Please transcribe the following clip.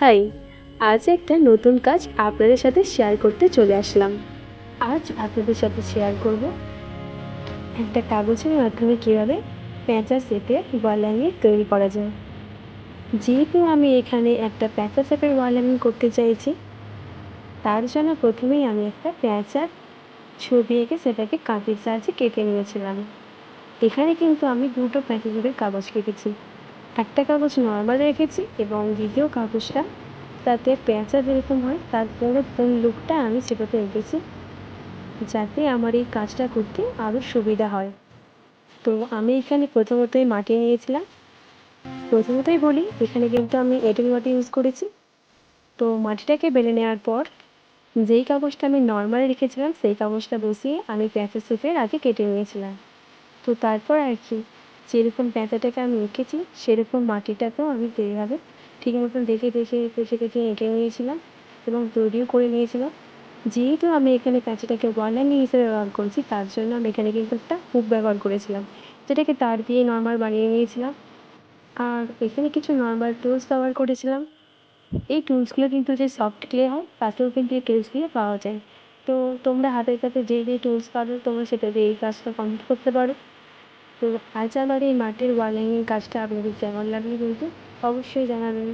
High, আজ একটা নতুন কাজ আপনাদের সাথে শেয়ার করতে চলে আসলাম। আজ আপনাদের সাথে শেয়ার করব একটা কাগজের মাধ্যমে কীভাবে প্যাঁচা সেপে ওয়াল হ্যাঙ্গিং তৈরি করা যায়। যেহেতু আমি এখানে একটা প্যাঁচা সেপের ওয়াল হ্যাঙ্গিং করতে চাইছি, তার জন্য প্রথমেই আমি একটা প্যাঁচার ছবি এঁকে সেটাকে কাঁচের সাহায্যে কেটে নিয়েছিলাম। এখানে কিন্তু আমি দুটো প্যাঁচা সেপের কাগজ কেটেছি। একটা কাগজ নর্মাল রেখেছি এবং দ্বিতীয় কাগজটা তাতে পেঁচা যেরকম হয়, তার পুরো ফুল লুকটা আমি সেটাতে এঁকেছি যাতে আমার এই কাজটা করতে আরও সুবিধা হয়। তো আমি এখানে প্রথমতই মাটি নিয়েছিলাম। প্রথমতই বলি, এখানে কিন্তু আমি এঁটেল মাটি ইউজ করেছি। তো মাটিটাকে বেলে নেওয়ার পর যেই কাগজটা আমি নর্মাল রেখেছিলাম, সেই কাগজটা বসিয়ে আমি পেঁচা শেপের আগে কেটে নিয়েছিলাম। তো তারপর আর কি যেরকম পেঁচাটাকে আমি এঁকেছি, সেরকম মাটিটাকেও আমি সেইভাবে ঠিক মতন দেখে দেখে দেখে দেখে এঁকে নিয়েছিলাম এবং তৈরিও করে নিয়েছিলাম। যেহেতু আমি এখানে ওয়াল হ্যাঙ্গিং হিসেবে ব্যবহার করছি, তার জন্য আমি এখানে কিন্তু একটা হুক ব্যবহার করেছিলাম। যেটাকে তার দিয়ে নর্মাল বানিয়ে নিয়েছিলাম। আর এখানে কিছু নর্মাল টুলস ব্যবহার করেছিলাম। এই টুলসগুলো কিন্তু যে সফট ক্লে হয় তাতেও কিন্তু এই টুলসগুলো পাওয়া যায়। তো তোমরা হাতের কাছে যে যে টুলস পাবে, তোমরা সেটা দিয়ে এই কাজটা কমপ্লিট করতে পারো। তো আজ আমার এই মাটির হ্যাঙ্গিং কাজটা আপনাদের কেমন লাগল কিন্তু অবশ্যই জানাবেন।